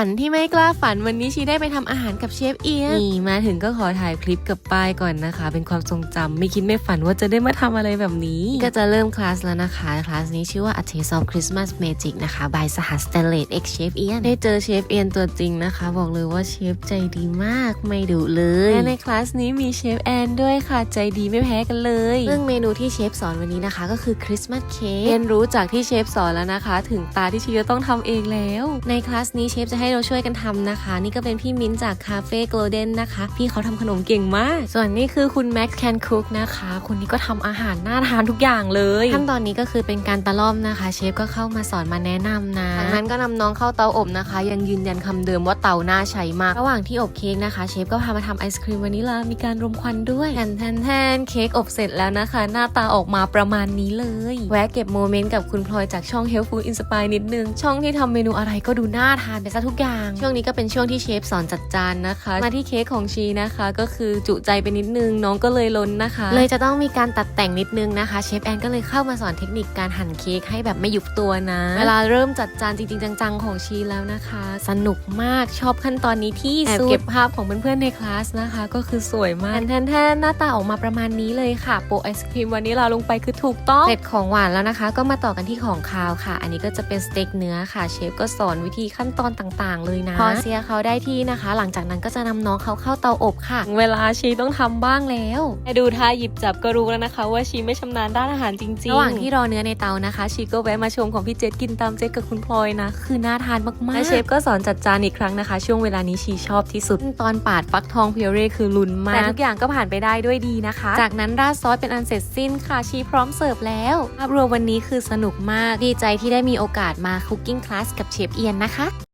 ฝันที่ไม่กล้าฝันวันนี้ชีได้ไปทำอาหารกับเชฟเอียนนี่มาถึงก็ขอถ่ายคลิปกับป้ายก่อนนะคะ เป็นความทรงจำไม่คิดไม่ฝันว่าจะได้มาทำอะไรแบบนี้ ก็จะเริ่มคลาสแล้วนะคะ คลาสนี้ชื่อว่า A Taste of Christmas Magic นะคะ by สหัสเตเลต X Chef เอียนได้เจอเชฟเอียนตัวจริงนะคะ บอกเลยว่าเชฟใจดีมากไม่ดุเลยและในคลาสนี้มีเชฟแอนด้วยค่ะใจดีไม่แพ้กันเลยซึ่งเมนูที่เชฟสอนวันนี้นะคะ ก็คือคริสต์มาสเค้กเรียนรู้จากที่เชฟสอนแล้วนะคะ ถึงตาที่ชีจะต้องทำเองแล้ว ในคลาสนี้เชฟจะให้เราช่วยกันทำนะคะ นี่ก็เป็นพี่มิ้นท์จากคาเฟ่โกลเด้นนะคะ พี่เขาทำขนมเก่งมาก ส่วนนี้คือคุณแม็กซ์แคนคุกนะคะ คนนี้ก็ทำอาหารน่าทานทุกอย่างเลยขั้นตอนนี้ก็คือเป็นการตะล่อมนะคะ เชฟก็เข้ามาสอนมาแนะนำนะจากนั้นก็นำน้องเข้าเตาอบนะคะ ยังยืนยันคำเดิมว่าเตาน่าใช้มาก ระหว่างที่อบเค้กนะคะ เชฟก็พามาทำไอศครีมวานิลา มีการรมควันด้วยแทนแทนแทนเค้กอบเสร็จแล้วนะคะ หน้าตาออกมาประมาณนี้เลย แวะเก็บโมเมนต์กับคุณพลอยจากช่อง Health Food Inspire นิดนึง ช่องที่ทำเมนูอะไรก็ดูน่าทานไปซะทุกอย่าง ช่วงนี้ก็เป็นช่วงที่เชฟสอนจัดจานนะคะ มาที่เค้กของชีนะคะ ก็คือจุใจไปนิดนึงน้องก็เลยล้นนะคะ เลยจะต้องมีการตัดแต่งนิดนึงนะคะเชฟแอนก็เลยเข้ามาสอนเทคนิคการหั่นเค้กให้แบบไม่ยุบตัวนะ เวลาเริ่มจัดจานจริงๆจังๆของชีแล้วนะคะ สนุกมากชอบขั้นตอนนี้ที่สุดแอบเก็บภาพของเพื่อนๆในคลาสนะคะ ก็คือสวยมากแทนๆหน้าตาออกมาประมาณนี้เลยค่ะโปะไอศครีมวานิลาลงไปคือถูกต้องเสร็จของหวานแล้วนะคะ ก็มาต่อกันที่ของคาวค่ะ อันนี้ก็จะเป็นสเต็กเนื้อค่ะเชฟก็สอนวิธีขั้นตอนต่างๆ เลยนะพอเสียเขาได้ที่นะคะ หลังจากนั้นก็จะนำน้องเขาเข้าเตาอบค่ะ เวลาชีต้องทำบ้างแล้วแต่ดูท่าหยิบจับก็รู้แล้วนะคะ ว่าชีไม่ชำนาญด้านอาหารจริงๆระหว่างที่รอเนื้อในเตานะคะ ชีก็แวะมาชมของพี่เจษกินตามเจษกับคุณพลอยนะ คือน่าทานมากๆและเชฟก็สอนจัดจานอีกครั้งนะคะ ช่วงเวลานี้ชีชอบที่สุด ตอนปาดฟักทองเพียวเร่คือลุ้นมากแต่ทุกอย่างก็ผ่านไปได้ด้วยดีนะคะ จากนั้นราดซอสเป็นอันเสร็จสิ้นค่ะชีพร้อมเสิร์ฟแล้วภาพรวมวันนี้คือสนุกมากดีใจที่ได้มีโอกาสมาคุกกิ้งคลาสกับเชฟเอียนนะคะ